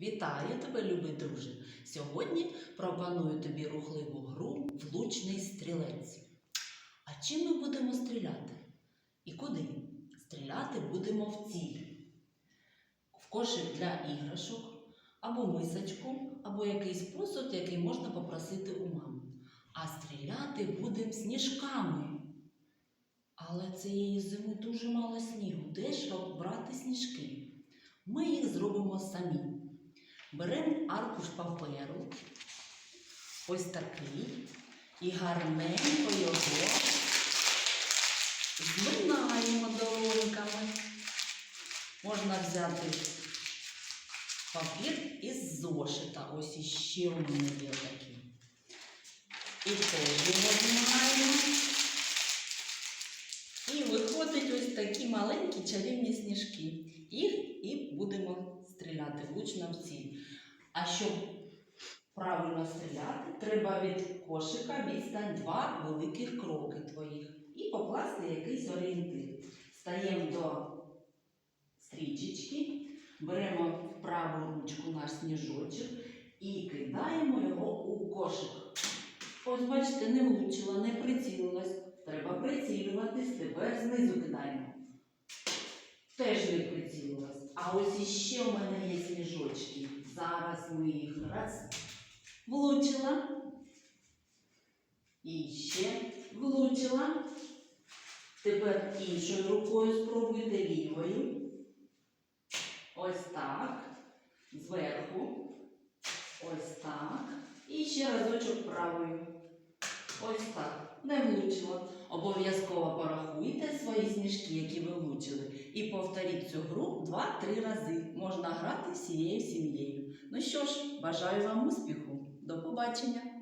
Вітаю тебе, любий друже! Сьогодні пропоную тобі рухливу гру Влучний стрілець. А чим ми будемо стріляти? І куди? Стріляти будемо в ціль. В кошик для іграшок, або мисочку, або якийсь посуд, який можна попросити у мами. А стріляти будемо сніжками. Але цієї зими дуже мало снігу. Де ж брати сніжки? Ми їх зробимо самі. Беремо аркуш паперу, ось такий, і гарненько його зминаємо долоньками. Можна взяти папір із зошита. Ось іще у мене є такий. І теж його зминаємо. І виходять ось такі маленькі чарівні сніжки. Їх і будемо стріляти влучно в ціль. А щоб правильно стріляти, треба від кошика відстань два великих кроки твоїх і покласти якийсь орієнтир. Стаємо до стрічечки, беремо в праву ручку наш сніжочок і кидаємо його у кошик. Ось, бачите, не влучила, не прицілилась. Треба прицілюватись, тепер знизу кидаємо. Теж не прицілилась. А ось іще у мене є. Зараз ми їх раз влучила. І ще влучила. Тепер іншою рукою спробуйте лівою. Ось так. Зверху. Ось так. І ще разочок правою. Ось так. Не влучила. Обов'язково порахуйте свої сніжки, які ви влучили, і повторіть цю гру 2-3 рази. Можна грати всією сім'єю. Ну що ж, бажаю вам успіху. До побачення!